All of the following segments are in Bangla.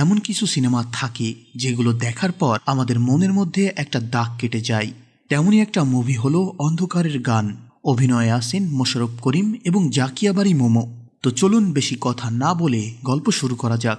এমন কিছু সিনেমা থাকে যেগুলো দেখার পর আমাদের মনের মধ্যে একটা দাগ কেটে যায়। তেমনই একটা মুভি হলো অন্ধকারের গান। অভিনয়ে আসেন মোশারফ করিম এবং জাকিয়াবাড়ি মোমো। তো চলুন বেশি কথা না বলে গল্প শুরু করা যাক।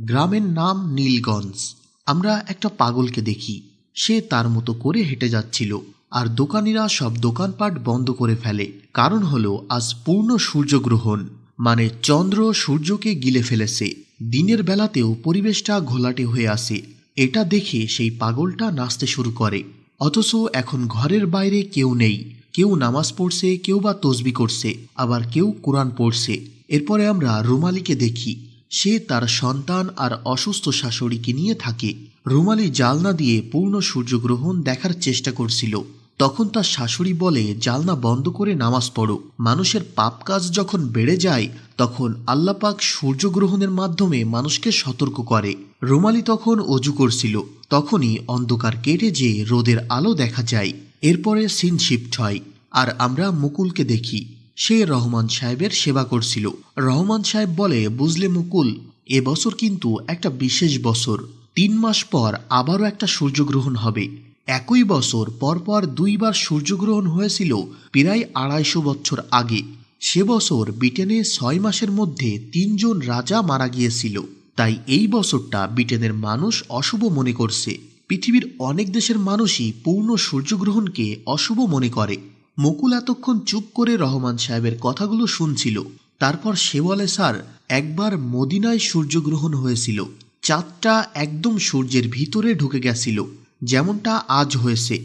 গ্রামের নাম নীলগঞ্জ। আমরা একটা পাগলকে দেখি। সে তার মতো করে হেঁটে যাচ্ছিল। আর দোকানিরা সব দোকানপাট বন্ধ করে ফেলে। কারণ হলো, আজ পূর্ণ সূর্যগ্রহণ। মানে চন্দ্র সূর্যকে গিলে ফেলেছে। দিনের বেলাতেও পরিবেশটা ঘোলাটে হয়ে আসে এটা দেখে সেই পাগলটা নাচতে শুরু করে। অথচ এখন ঘরের বাইরে কেউ নেই। কেউ নামাজ পড়ছে, কেউ বা তসবি করছে, আবার কেউ কোরআন পড়ছে। এরপরে আমরা রুমালিকে দেখি। সে তার সন্তান আর অসুস্থ শাশুড়িকে নিয়ে থাকে। রুমালি জালনা দিয়ে পূর্ণ সূর্যগ্রহণ দেখার চেষ্টা করছিল। তখন তার শাশুড়ি বলে, জালনা বন্ধ করে নামাজ পড়ো। মানুষের পাপ কাজ যখন বেড়ে যায়, তখন আল্লাপাক সূর্যগ্রহণের মাধ্যমে মানুষকে সতর্ক করে। রুমালি তখন অজু করছিল। তখনই অন্ধকার কেটে যে রোদের আলো দেখা যায়। এরপরে সিন শিফট হয়। আর আমরা মুকুলকে দেখি। সে রহমান সাহেবের সেবা করছিল। রহমান সাহেব বলে, বুঝলে মুকুল এবছর কিন্তু একটা বিশেষ বছর। তিন মাস পর আবারও একটা সূর্যগ্রহণ হবে। একই বছর পরপর দুইবার সূর্যগ্রহণ হয়েছিল প্রায় আড়াইশো বছর আগে। সে বছর ব্রিটেনে ছয় মাসের মধ্যে তিনজন রাজা মারা গিয়েছিল। তাই এই বছরটা ব্রিটেনের মানুষ অশুভ মনে করছে। পৃথিবীর অনেক দেশের মানুষই পূর্ণ সূর্যগ্রহণকে অশুভ মনে করে। মুকুল এতক্ষণ চুপ করে রহমান সাহেবের কথাগুলো শুনছিল। তারপর সে বলে, স্যার, একবার মদিনায় সূর্যগ্রহণ হয়েছিল। চাঁদটা একদম সূর্যের ভিতরে ঢুকে গেছিল। যেমনটা আজ হয়েছে,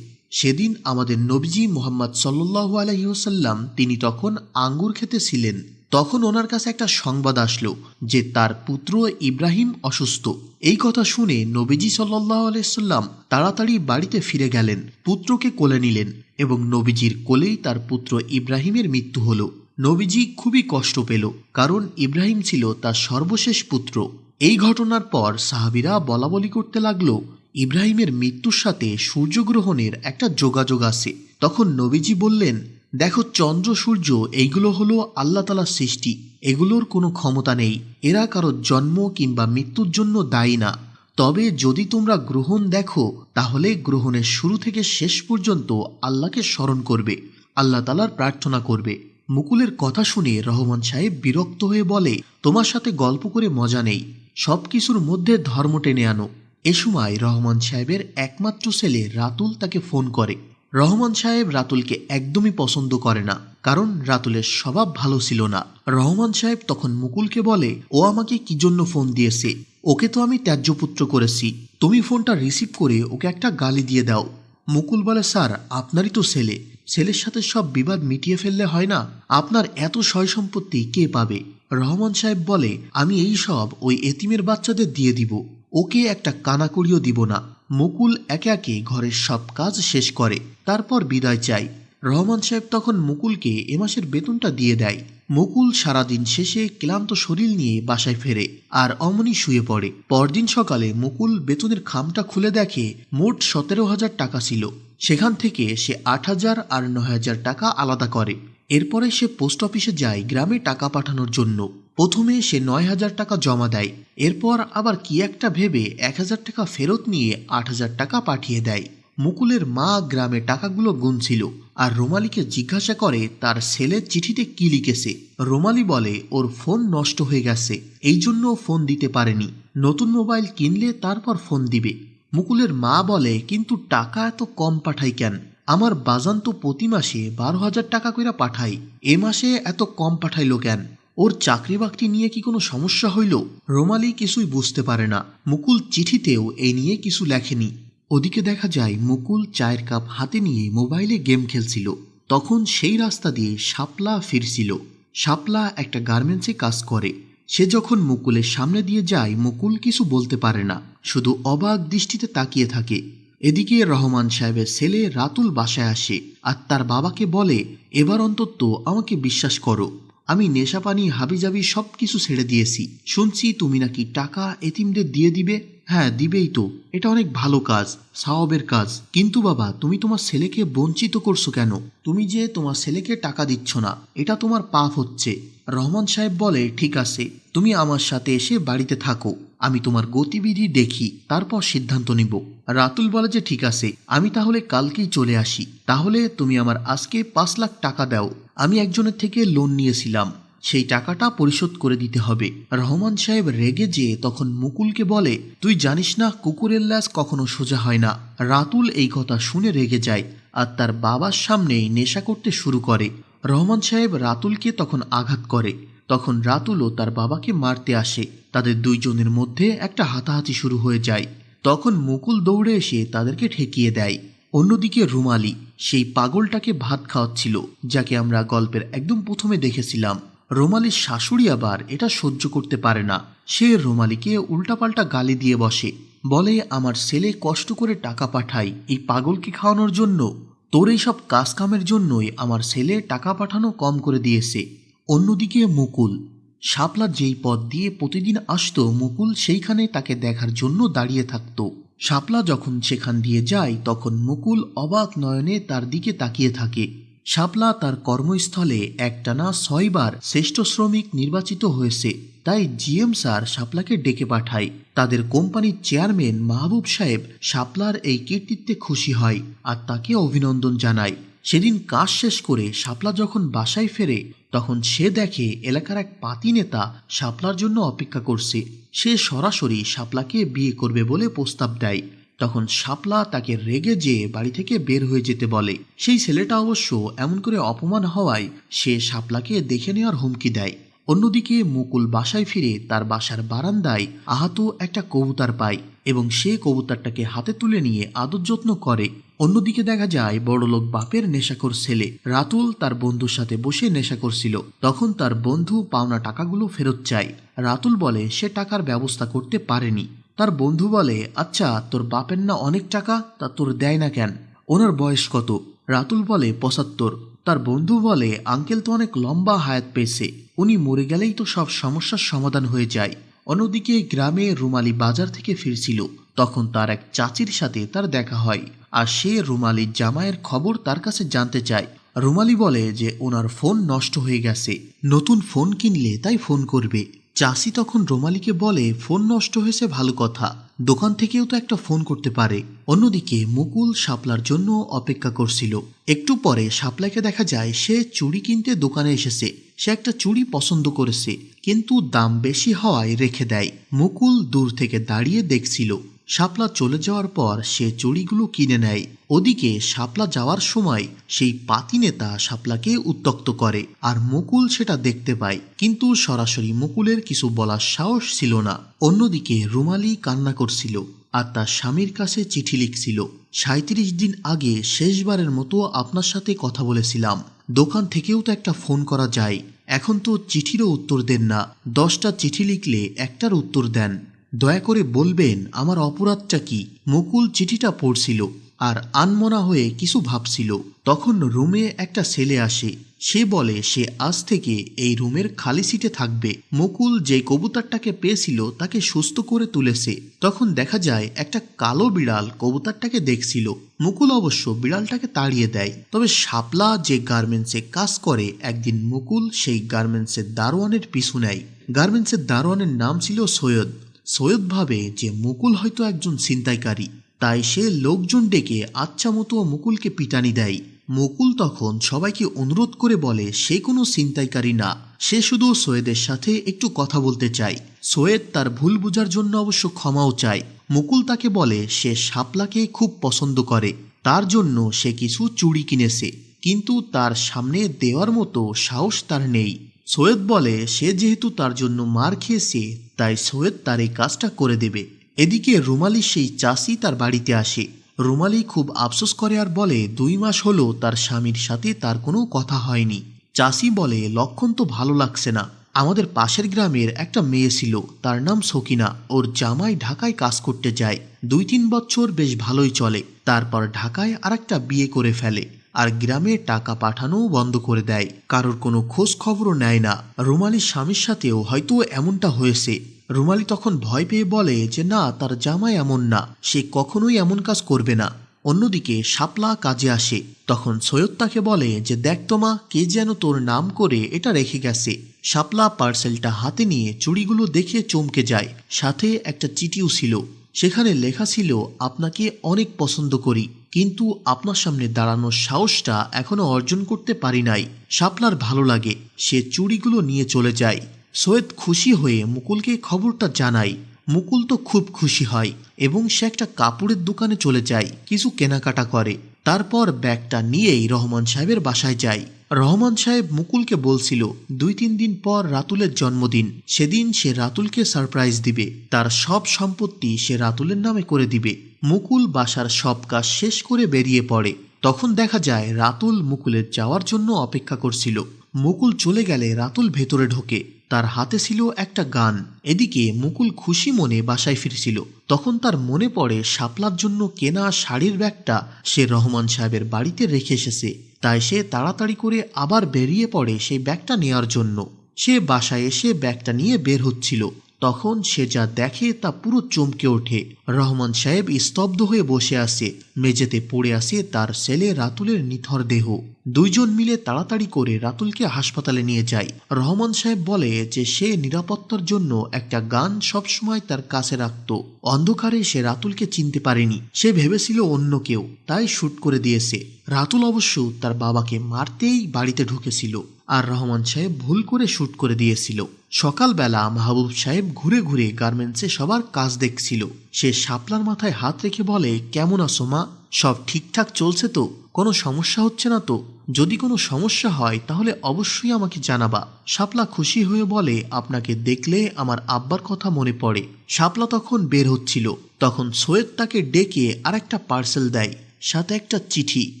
সেদিন আমাদের নবীজি মোহাম্মদ সাল্লু আলহিহসাল্লাম তিনি তখন আঙ্গুর খেতে ছিলেন। তখন ওনার কাছে একটা সংবাদ আসলো যে তার পুত্র ইব্রাহিম অসুস্থ। এই কথা শুনে নবীজি সাল্লাহ আলাইসাল্লাম তাড়াতাড়ি বাড়িতে ফিরে গেলেন, পুত্রকে কোলে নিলেন এবং নবীজির কোলেই তার পুত্র ইব্রাহিমের মৃত্যু হলো। নবীজি খুবই কষ্ট পেল, কারণ ইব্রাহিম ছিল তার সর্বশেষ পুত্র। এই ঘটনার পর সাহাবিরা বলা বলি করতে লাগল ইব্রাহিমের মৃত্যুর সাথে সূর্যগ্রহণের একটা যোগাযোগ আছে। তখন নবীজি বললেন, দেখো, চন্দ্র, সূর্য, এইগুলো হলো আল্লাহ তালার সৃষ্টি। এগুলোর কোনো ক্ষমতা নেই। এরা কারও জন্ম কিংবা মৃত্যুর জন্য দায়ী না। তবে যদি তোমরা গ্রহণ দেখো, তাহলে গ্রহণের শুরু থেকে শেষ পর্যন্ত আল্লাহকে স্মরণ করবে। আল্লাহ তালার প্রার্থনা করবে। মুকুলের কথা শুনে রহমান সাহেব বিরক্ত হয়ে বলে, তোমার সাথে গল্প করে মজা নেই। সব কিছুর মধ্যে ধর্ম টেনে আনো। এ সময় রহমান সাহেবের একমাত্র ছেলে রাতুল তাকে ফোন করে। রহমান সাহেব রাতুলকে একদমই পছন্দ করে না, কারণ রাতুলের স্বভাব ভালো ছিল না। রহমান সাহেব তখন মুকুলকে বলে, ও আমাকে কি জন্য ফোন দিয়েছে? ওকে তো আমি ত্যায্যপুত্র করেছি। তুমি ফোনটা রিসিভ করে ওকে একটা গালি দিয়ে দাও। মুকুল বলে, স্যার, আপনারই তো ছেলে। ছেলের সাথে সব বিবাদ মিটিয়ে ফেললে হয় না? আপনার এত সয় সম্পত্তি কে পাবে? রহমান সাহেব বলে, আমি এই সব ওই এতিমের বাচ্চাদের দিয়ে দিব। ওকে একটা কানাকড়িও দিব না। মুকুল একে একে ঘরের সব কাজ শেষ করে, তারপর বিদায় চাই। রহমান সাহেব তখন মুকুলকে এ মাসের বেতনটা দিয়ে দেয়। মুকুল সারাদিন শেষে ক্লান্ত শরীর নিয়ে বাসায় ফেরে আর অমনি শুয়ে পড়ে। পরদিন সকালে মুকুল বেতনের খামটা খুলে দেখে মোট সতেরো হাজার টাকা ছিল। সেখান থেকে সে আট হাজার আর নয় হাজার টাকা আলাদা করে। এরপরে সে পোস্ট অফিসে যায় গ্রামে টাকা পাঠানোর জন্য। প্রথমে সে নয় হাজার টাকা জমা দেয়, এরপর আবার কি একটা ভেবে এক হাজার টাকা ফেরত নিয়ে আট হাজার টাকা পাঠিয়ে দেয়। মুকুলের মা গ্রামে টাকাগুলো গুনছিল আর রোমালিকে জিজ্ঞাসা করে তার ছেলের চিঠিতে কি লিখেছে। রোমালি বলে, ওর ফোন নষ্ট হয়ে গেছে, এই জন্য ফোন দিতে পারেনি। নতুন মোবাইল কিনলে তারপর ফোন দিবে। মুকুলের মা বলে, কিন্তু টাকা এত কম পাঠাই কেন? আমার বাজান তো প্রতি মাসে বারো হাজার টাকা কইরা পাঠাই এ মাসে এত কম পাঠাইলো কেন? ওর চাকরি বাকরি নিয়ে কি কোনো সমস্যা হইল? রোমালি কিছুই বুঝতে পারে না। মুকুল চিঠিতেও এই নিয়ে কিছু লেখেনি। ওদিকে দেখা যায়, মুকুল চায়ের কাপ হাতে নিয়ে মোবাইলে গেম খেলছিল। তখন সেই রাস্তা দিয়ে শাপলা ফিরছিল। শাপলা একটা গার্মেন্টসে কাজ করে। সে যখন মুকুলের সামনে দিয়ে যায়, মুকুল কিছু বলতে পারে না। শুধু অবাক দৃষ্টিতে তাকিয়ে থাকে। এদিকে রহমান সাহেবের ছেলে রাতুল বাসায় আসে আর তার বাবাকে বলে, এবার অন্তত আমাকে বিশ্বাস করো। আমি নেশাপানি হাবিজাবি সব কিছু ছেড়ে দিয়েছি। শুনছি তুমি নাকি টাকা এতিমদের দিয়ে দিবে। হ্যাঁ দিবেই তো। এটা অনেক ভালো কাজ সাওয়াবের কাজ। কিন্তু বাবা, তুমি তোমার ছেলেকে বঞ্চিত করছ কেন? তুমি যে তোমার ছেলেকে টাকা দিচ্ছ না, এটা তোমার পাপ হচ্ছে। রহমান সাহেব বলে, ঠিক আছে, তুমি আমার সাথে এসে বাড়িতে থাকো। আমি তোমার গতিবিধি দেখি, তারপর সিদ্ধান্ত নিব। রাতুল বলে যে, ঠিক আছে, আমি তাহলে কালকেই চলে আসি। তাহলে তুমি আমার আজকে পাঁচ লাখ টাকা দাও। আমি একজনের থেকে লোন নিয়েছিলাম। সেই টাকাটা পরিশোধ করে দিতে হবে। রহমান সাহেব রেগে যেয়ে তখন মুকুলকে বলে, তুই জানিস না, কুকুরের ল্যাস কখনো সোজা হয় না। রাতুল এই কথা শুনে রেগে যায় আর তার বাবার সামনেই নেশা করতে শুরু করে। রহমান সাহেব রাতুলকে তখন আঘাত করে। তখন রাতুলও তার বাবাকে মারতে আসে। তাদের দুইজনের মধ্যে একটা হাতাহাতি শুরু হয়ে যায়। তখন মুকুল দৌড়ে এসে তাদেরকে ঠেকিয়ে দেয়। অন্যদিকে রুমালি, সেই পাগলটাকে ভাত খাওয়াচ্ছিল, যাকে আমরা গল্পের একদম প্রথমে দেখেছিলাম। রোমালির শাশুড়ি আবার এটা সহ্য করতে পারে না। সে রোমালিকে উল্টাপাল্টা গালি দিয়ে বসে। বলে, আমার ছেলে কষ্ট করে টাকা পাঠাই এই পাগলকে খাওয়ানোর জন্য। তোর এই সব কাজ কামের জন্যই আমার ছেলে টাকা পাঠানো কম করে দিয়েছে। অন্যদিকে মুকুল। শাপলার যেই পথ দিয়ে প্রতিদিন আসতো, মুকুল সেইখানে তাকে দেখার জন্য দাঁড়িয়ে থাকত। শাপলা যখন সেখান দিয়ে যায়, তখন মুকুল অবাক নয়নে তার দিকে তাকিয়ে থাকে। শাপলা তার কর্মস্থলে একটানা ছয়বার শ্রেষ্ঠ শ্রমিক নির্বাচিত হয়েছে। তাই জিএম স্যার শাপলাকে ডেকে পাঠায়। তাদের কোম্পানির চেয়ারম্যান মাহবুব সাহেব শাপলার এই কীর্তিত্বে খুশি হয় আর তাকে অভিনন্দন জানায়। সেদিন কাজ শেষ করে শাপলা যখন বাসায় ফেরে, তখন সে দেখে এলাকার এক পাতি নেতা শাপলার জন্য অপেক্ষা করছে। সে সরাসরি শাপলাকে বিয়ে করবে বলে প্রস্তাব দেয়। তখন শাপলা তাকে রেগে যেয়ে বাড়ি থেকে বের হয়ে যেতে বলে। সেই ছেলেটা অবশ্য এমন করে অপমান হওয়ায় সে শাপলাকে দেখে নেওয়ার হুমকি দেয়। অন্যদিকে মুকুল বাসায় ফিরে তার বাসার বারান্দায় আহত একটা কবুতার পায় এবং সে কবুতারটাকে হাতে তুলে নিয়ে আদর যত্ন করে। অন্যদিকে দেখা যায়, বড়লোক বাপের নেশাখোর ছেলে রাতুল তার বন্ধুর সাথে বসে নেশা করছিল তখন তার বন্ধু পাওনা টাকাগুলো ফেরত চায়। রাতুল বলে, সে টাকার ব্যবস্থা করতে পারেনি। তার বন্ধু বলে আচ্ছা তোর বাপের না অনেক টাকা? তা তোর দেয় না কেন? ওনার বয়স কত? রাতুল বলে, পঁচাত্তর। তার বন্ধু বলে, আঙ্কেল তো অনেক লম্বা হায়াত পেয়েছে। উনি মরে গেলেই তো সব সমস্যার সমাধান হয়ে যায়। অন্যদিকে গ্রামে রুমালি বাজার থেকে ফিরছিল। তখন তার এক চাচির সাথে তার দেখা হয়, আর সে রুমালির জামাইয়ের খবর তার কাছে জানতে চায়। রুমালি বলে যে, ওনার ফোন নষ্ট হয়ে গেছে। নতুন ফোন কিনলে তাই ফোন করবে। চাষি তখন রোমালিকে বলে, ফোন নষ্ট হয়েছে, ভালো কথা। দোকান থেকেও তো একটা ফোন করতে পারে। অন্যদিকে মুকুল শাপলার জন্য অপেক্ষা করছিল। একটু পরে শাপলাকে দেখা যায়, সে চুড়ি কিনতে দোকানে এসেছে। সে একটা চুড়ি পছন্দ করেছে, কিন্তু দাম বেশি হওয়ায় রেখে দেয়। মুকুল দূর থেকে দাঁড়িয়ে দেখছিল। শাপলা চলে যাওয়ার পর সে চুড়িগুলো কিনে নেয়। ওদিকে শাপলা যাওয়ার সময় সেই পাতি নেতা শাপলাকে উত্তক্ত করে আর মুকুল সেটা দেখতে পায়। কিন্তু সরাসরি মুকুলের কিছু বলার সাহস ছিল না। অন্যদিকে রুমালি কান্না করছিল আর তার স্বামীর কাছে চিঠি লিখছিল। সাঁত্রিশ দিন আগে শেষবারের মতো আপনার সাথে কথা বলেছিলাম। দোকান থেকেও তো একটা ফোন করা যায়। এখন তো চিঠিরও উত্তর দেন না। দশটা চিঠি লিখলে একটার উত্তর দেন। দয়া করে বলবেন, আমার অপরাধটা কি? মুকুল চিঠিটা পড়ছিল আর আনমনা হয়ে কিছু ভাবছিল। তখন রুমে একটা ছেলে আসে। সে বলে, সে আজ থেকে এই রুমের খালি সিটে থাকবে। মুকুল যে কবুতরটাকে পেয়েছিল তাকে সুস্থ করে তুলেছে। তখন দেখা যায়, একটা কালো বিড়াল কবুতরটাকে দেখছিল। মুকুল অবশ্য বিড়ালটাকে তাড়িয়ে দেয়। তবে শাপলা যে গার্মেন্টসে কাজ করে, একদিন মুকুল সেই গার্মেন্টসের দারোয়ানের পিছু নেয়। গার্মেন্টসের দারোয়ানের নাম ছিল সৈয়দ। সৈয়দ ভাবে যে মুকুল হয়তো একজন ছিনতাইকারী, তাই সে লোকজন ডেকে আচ্ছা মতো মুকুলকে পিটানি দেয়। মুকুল তখন সবাইকে অনুরোধ করে বলে, সে কোনো ছিনতাইকারী না। সে শুধু সৈয়দের সাথে একটু কথা বলতে চায়। সৈয়দ তার ভুল বোঝার জন্য অবশ্য ক্ষমাও চায়। মুকুল তাকে বলে, সে শাপলাকে খুব পছন্দ করে। তার জন্য সে কিছু চুড়ি কিনেছে। কিন্তু তার সামনে দেওয়ার মতো সাহস তার নেই। সৈয়দ বলে, সে যেহেতু তার জন্য মার খেয়েছে, তাই সৈয়দ তার এই কাজটা করে দেবে। এদিকে রুমালি সেই চাষি তার বাড়িতে আসে। রুমালি খুব আফসোস করে আর বলে, দুই মাস হলো তার স্বামীর সাথে তার কোনো কথা হয়নি। চাষি বলে, লক্ষণ তো ভালো লাগছে না। আমাদের পাশের গ্রামের একটা মেয়ে ছিল, তার নাম সকিনা। ওর জামাই ঢাকায় কাজ করতে যায়। দুই তিন বছর বেশ ভালোই চলে। তারপর ঢাকায় আর একটা বিয়ে করে ফেলে। আর গ্রামে টাকা পাঠানোও বন্ধ করে দেয়। কারোর কোনো খোঁজ খবরও নেয় না। রুমালির স্বামীর সাথেও হয়তো এমনটা হয়েছে। রুমালি তখন ভয় পেয়ে বলে যে, না, তার জামাই এমন না। সে কখনোই এমন কাজ করবে না। অন্যদিকে শাপলা কাজে আসে। তখন সৈয়দ তাকে বলে যে, দেখ তোমা কে যেন তোর নাম করে এটা রেখে গেছে। শাপলা পার্সেলটা হাতে নিয়ে চুড়িগুলো দেখে চমকে যায়। সাথে একটা চিঠিও ছিল। সেখানে লেখা ছিল, আপনাকে অনেক পছন্দ করি, কিন্তু আপনার সামনে দাঁড়ানোর সাহসটা এখনও অর্জন করতে পারি নাই। শাপলার ভালো লাগে, সে চুড়িগুলো নিয়ে চলে যায় সৈয়দ খুশি হয়ে মুকুলকে খবরটা জানায়। মুকুল তো খুব খুশি হয় এবং সে একটা কাপড়ের দোকানে চলে যায়, কিছু কেনাকাটা করে। তারপর ব্যাগটা নিয়েই রহমান সাহেবের বাসায় যায়। রহমান সাহেব মুকুলকে বলছিল, দুই তিন দিন পর রাতুলের জন্মদিন। সেদিন সে রাতুলকে সারপ্রাইজ দিবে। তার সব সম্পত্তি সে রাতুলের নামে করে দিবে। মুকুল বাসার সব কাজ শেষ করে বেরিয়ে পড়ে। তখন দেখা যায় রাতুল মুকুলের যাওয়ার জন্য অপেক্ষা করছিল। মুকুল চলে গেলে রাতুল ভেতরে ঢোকে। তার হাতে ছিল একটা গান। এদিকে মুকুল খুশি মনে বাসায় ফিরছিল। তখন তার মনে পড়ে শাপলার জন্য কেনা শাড়ির ব্যাগটা সে রহমান সাহেবের বাড়িতে রেখে এসেছে। তাই সে তাড়াতাড়ি করে আবার বেরিয়ে পড়ে সেই ব্যাগটা নেওয়ার জন্য। সে বাসায় এসে ব্যাগটা নিয়ে বের হচ্ছিল। তখন সে যা দেখে তা পুরো চমকে ওঠে। রহমান সাহেব স্তব্ধ হয়ে বসে আছে। মেঝেতে পড়ে আছে তার ছেলে রাতুলের নিথর দেহ। দুইজন মিলে তাড়াতাড়ি করে রাতুলকে হাসপাতালে নিয়ে যায়। রহমান সাহেব বলে যে, সে নিরাপত্তার জন্য একটা গান সবসময় তার কাছে রাখত। অন্ধকারে সে রাতুলকে চিনতে পারেনি। সে ভেবেছিল অন্য কেউ, তাই শ্যুট করে দিয়েছে। রাতুল অবশ্য তার বাবাকে মারতেই বাড়িতে ঢুকেছিল আর রহমান সাহেব ভুল করে শ্যুট করে দিয়েছিল। সকালবেলা মাহবুব সাহেব ঘুরে ঘুরে গার্মেন্টসে সবার কাজ দেখছিল। সে শাপলার মাথায় হাত রেখে বলে, কেমন আছো মা? সব ঠিকঠাক চলছে তো? কোনো সমস্যা হচ্ছে না তো? যদি কোনো সমস্যা হয়, তাহলে অবশ্যই আমাকে জানাবা। শাপলা খুশি হয়ে বলে, আপনাকে দেখলে আমার আব্বার কথা মনে পড়ে। শাপলা তখন বের হচ্ছিল। তখন সৈয়দ তাকে ডেকে আর একটা পার্সেল দেয়, সাথে একটা চিঠি।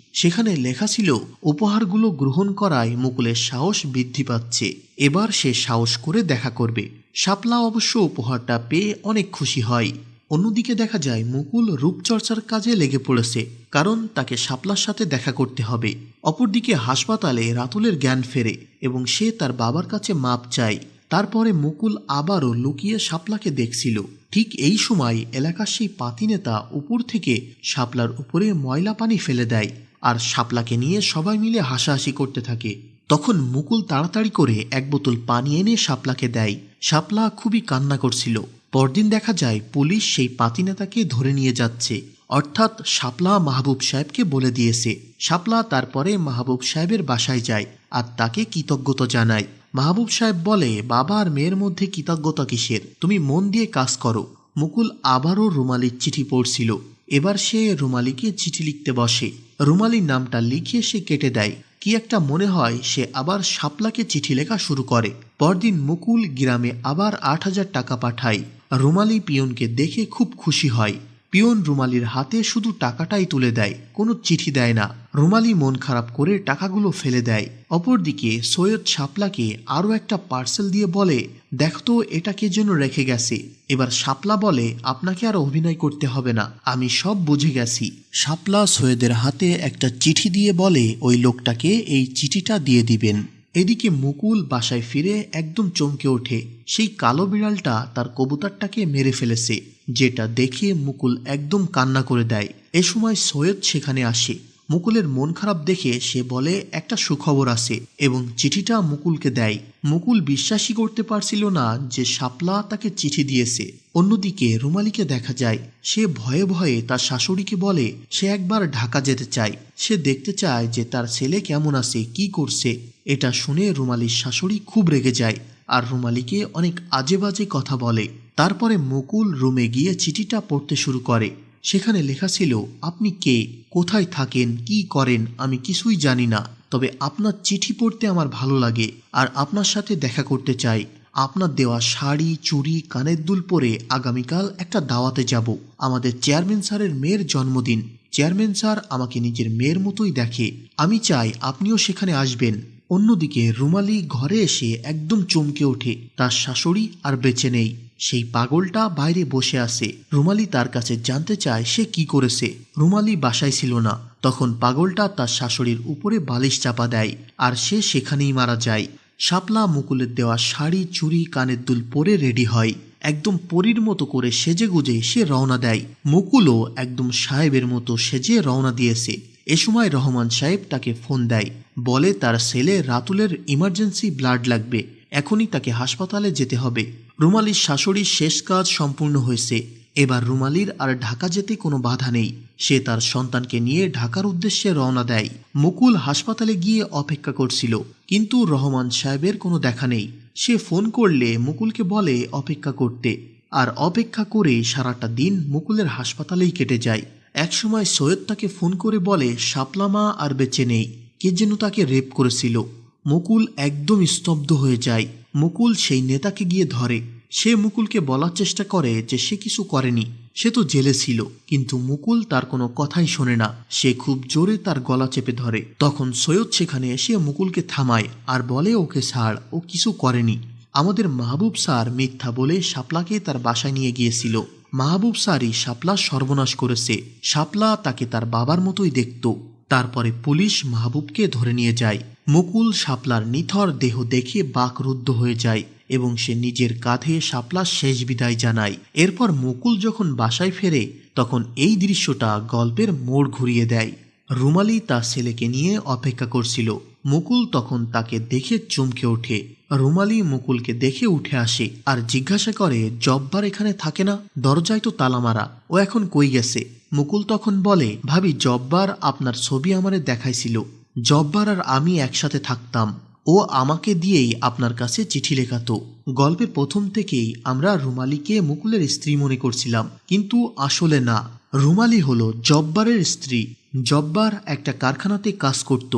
সেখানে লেখা ছিল, উপহারগুলো গ্রহণ করায় মুকুলের সাহস বৃদ্ধি পাচ্ছে। এবার সে সাহস করে দেখা করবে। শাপলা অবশ্য উপহারটা পেয়ে অনেক খুশি হয়। অন্যদিকে দেখা যায় মুকুল রূপচর্চার কাজে লেগে পড়েছে, কারণ তাকে শাপলার সাথে দেখা করতে হবে। অপরদিকে হাসপাতালে রাতুলের জ্ঞান ফেরে এবং সে তার বাবার কাছে মাপ চায়। তারপরে মুকুল আবারও লুকিয়ে শাপলাকে দেখছিল। ঠিক এই সময় এলাকার সেই পাতি নেতা উপর থেকে শাপলার উপরে ময়লা পানি ফেলে দেয় আর শাপলাকে নিয়ে সবাই মিলে হাসাহাসি করতে থাকে। তখন মুকুল তাড়াতাড়ি করে এক বোতল পানি এনে শাপলাকে দেয়। শাপলা খুবই কান্না করছিল। পরদিন দেখা যায় পুলিশ সেই পাতি নেতাকে ধরে নিয়ে যাচ্ছে। অর্থাৎ শাপলা মাহবুব সাহেবকে বলে দিয়েছে। শাপলা তারপরে মাহবুব সাহেবের বাসায় যায় আর তাকে কৃতজ্ঞতা জানায়। মাহবুব সাহেব বলে, বাবা আর মেয়ের মধ্যে কৃতজ্ঞতা কিসের? তুমি মন দিয়ে কাজ করো। মুকুল আবারও রুমালির চিঠি পড়ছিল। এবার সে রুমালিকে চিঠি লিখতে বসে। রুমালির নামটা লিখে সে কেটে দেয়। কি একটা মনে হয়, সে আবার শাপলাকে চিঠি লেখা শুরু করে। পরদিন মুকুল গ্রামে আবার আট হাজার টাকা পাঠায়। রুমালি পিয়নকে দেখে খুব খুশি হয়। পিয়ন রুমালির হাতে শুধু টাকাটাই তুলে দেয়, কোনো চিঠি দেয় না। রুমালি মন খারাপ করে টাকাগুলো ফেলে দেয়। অপরদিকে সৈয়দ শাপলাকে আরও একটা পার্সেল দিয়ে বলে, দেখ তো এটা কে জন্য রেখে গেছে। এবার শাপলা বলে, আপনাকে আর অভিনয় করতে হবে না, আমি সব বুঝে গেছি। শাপলা সৈয়দের হাতে একটা চিঠি দিয়ে বলে, ওই লোকটাকে এই চিঠিটা দিয়ে দিবেন। এদিকে মুকুল বাসায় ফিরে একদম চমকে ওঠে। সেই কালো বিড়ালটা তার কবুতরটাকে মেরে ফেলেছে, যেটা দেখে মুকুল একদম কান্না করে দেয়। এ সময় সৈয়দ সেখানে আসে। মুকুলের মন খারাপ দেখে সে বলে, একটা সুখবর আছে। এবং চিঠিটা মুকুলকে দেয়। মুকুল বিশ্বাসই করতে পারছিল না যে শাপলা তাকে চিঠি দিয়েছে। অন্যদিকে রুমালিকে দেখা যায়, সে ভয়ে ভয়ে তার শাশুড়িকে বলে, সে একবার ঢাকা যেতে চায়। সে দেখতে চায় যে তার ছেলে কেমন আছে, কি করছে? এটা শুনে রুমালির শাশুড়ি খুব রেগে যায় আর রুমালিকে অনেক আজে বাজে কথা বলে। তারপরে মুকুল রুমে গিয়ে চিঠিটা পড়তে শুরু করে। সেখানে লেখা ছিল, আপনি কে? কোথায় থাকেন? কি করেন? আমি কিছুই জানি না। তবে আপনার চিঠি পড়তে আমার ভালো লাগে আর আপনার সাথে দেখা করতে চাই। আপনার দেওয়া শাড়ি, চুড়ি, কানের দুল পরে আগামীকাল একটা দাওয়াতে যাব। আমাদের চেয়ারম্যান স্যারের মেয়ের জন্মদিন। চেয়ারম্যান স্যার আমাকে নিজের মেয়ের মতোই দেখে। আমি চাই আপনিও সেখানে আসবেন। অন্যদিকে রুমালি ঘরে এসে একদম চমকে ওঠে। তার শাশুড়ি আর বেঁচে নেই। সেই পাগলটা বাইরে বসে আছে। রুমালি তার কাছে জানতে চায় সে কি করেছে। রুমালি বাসায় ছিল না। তখন পাগলটা তার শাশুড়ির উপরে বালিশ চাপা দেয় আর সে সেখানেই মারা যায়। শাপলা মুকুলের দেওয়া শাড়ি, চুড়ি, কানের দুল পরে রেডি হয়। একদম পরীর মতো করে সেজে গুজে সে রওনা দেয়। মুকুলও একদম সাহেবের মতো সেজে রওনা দিয়েছে। এ সময় রহমান সাহেব তাকে ফোন দেয়। বলে, তার ছেলে রাতুলের ইমার্জেন্সি ব্লাড লাগবে। এখনই তাকে হাসপাতালে যেতে হবে। রুমালির শাশুড়ির শেষ কাজ সম্পূর্ণ হয়েছে। এবার রুমালির আর ঢাকা যেতে কোনো বাধা নেই। সে তার সন্তানকে নিয়ে ঢাকার উদ্দেশ্যে রওনা দেয়। মুকুল হাসপাতালে গিয়ে অপেক্ষা করছিল। কিন্তু রহমান সাহেবের কোনো দেখা নেই। সে ফোন করলে মুকুলকে বলে, অপেক্ষা করতে। আর অপেক্ষা করে সারাটা দিন মুকুলের হাসপাতালেই কেটে যায়। একসময় সৈয়দ তাকে ফোন করে বলে শাপলামা আর বেঁচে নেই। কে যেন তাকে রেপ করেছিল। মুকুল একদম স্তব্ধ হয়ে যায়। মুকুল সেই নেতাকে গিয়ে ধরে। সে মুকুলকে বলার চেষ্টা করে যে সে কিছু করেনি। সে তো জেলে ছিল। কিন্তু মুকুল তার কোনো কথাই শোনে না। সে খুব জোরে তার গলা চেপে ধরে। তখন সৈয়দ সেখানে এসে মুকুলকে থামায় আর বলে, ওকে ছাড়, ও কিছু করেনি। আমাদের মাহবুব স্যার মিথ্যা বলে শাপলাকে তার বাসায় নিয়ে গিয়েছিল। মাহবুব স্যারই শাপলা সর্বনাশ করেছে। শাপলা তাকে তার বাবার মতোই দেখত। তারপরে পুলিশ মাহবুবকে ধরে নিয়ে যায়। মুকুল শাপলার নিথর দেহ দেখে বাকরুদ্ধ হয়ে যায় এবং সে নিজের কাঁধে শাপলার শেষ বিদায় জানায়। এরপর মুকুল যখন বাসায় ফেরে, তখন এই দৃশ্যটা গল্পের মোড় ঘুরিয়ে দেয়। রুমালি তার ছেলেকে নিয়ে অপেক্ষা করছিল। মুকুল তখন তাকে দেখে চমকে ওঠে। রুমালি মুকুলকে দেখে উঠে আসে আর জিজ্ঞাসা করে, জব্বার এখানে থাকে না? দরজায় তো তালা মারা। ও এখন কই গেছে? মুকুল তখন বলে, ভাবি, জব্বার আপনার ছবি আমারে দেখাইছিল। জব্বার আর আমি একসাথে থাকতাম। ও আমাকে দিয়েই আপনার কাছে চিঠি লেখাতো। গল্পের প্রথম থেকেই আমরা রুমালিকে মুকুলের স্ত্রী মনে করছিলাম, কিন্তু আসলে না। রুমালি হলো জব্বারের স্ত্রী। জব্বার একটা কারখানাতে কাজ করত।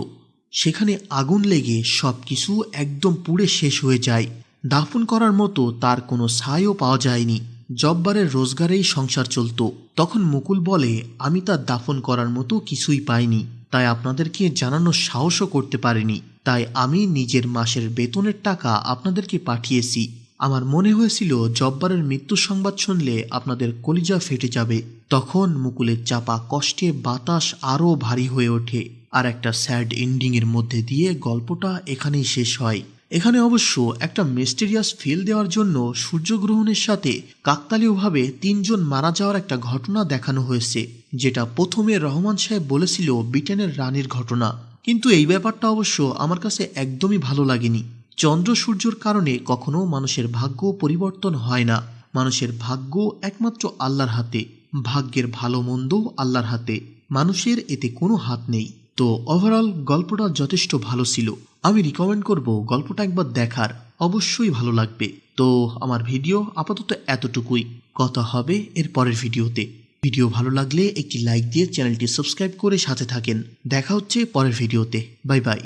সেখানে আগুন লেগে সব কিছু একদম পুড়ে শেষ হয়ে যায়। দাফন করার মতো তার কোনো ছাইও পাওয়া যায়নি। জব্বারের রোজগারেই সংসার চলত। তখন মুকুল বলে, আমি তার দাফন করার মতো কিছুই পাইনি। তাই আপনাদেরকে জানানোর সাহসও করতে পারিনি। তাই আমি নিজের মাসের বেতনের টাকা আপনাদেরকে পাঠিয়েছি। আমার মনে হয়েছিল জব্বারের মৃত্যু সংবাদ শুনলে আপনাদের কলিজা ফেটে যাবে। তখন মুকুলের চাপা কষ্টে বাতাস আরও ভারী হয়ে ওঠে। আর একটা স্যাড এন্ডিংয়ের মধ্যে দিয়ে গল্পটা এখানেই শেষ হয়। এখানে অবশ্য একটা মিস্টেরিয়াস ফিল দেওয়ার জন্য সূর্যগ্রহণের সাথে কাকতালীয়ভাবে তিনজন মারা যাওয়ার একটা ঘটনা দেখানো হয়েছে, যেটা প্রথমে রহমান সাহেব বলেছিল ব্রিটেনের রানীর ঘটনা। কিন্তু এই ব্যাপারটা অবশ্য আমার কাছে একদমই ভালো লাগেনি। চন্দ্র সূর্যর কারণে কখনো মানুষের ভাগ্য পরিবর্তন হয় না। মানুষের ভাগ্য একমাত্র আল্লাহর হাতে, ভাগ্যের ভালো মন্দ আল্লাহর হাতে। মানুষের এতে কোনো হাত নেই। তো ওভারঅল গল্পটা যথেষ্ট ভালো ছিল। আমি রিকমেন্ড করব গল্পটা একবার দেখার। অবশ্যই ভালো লাগবে। তো আমার ভিডিও আপাতত এতটুকুই। কথা হবে এর পরের ভিডিওতে ভিডিও ভালো লাগলে একটি লাইক দিয়ে চ্যানেলটি সাবস্ক্রাইব করে সাথে থাকেন। দেখা হচ্ছে পরের ভিডিওতে বাই বাই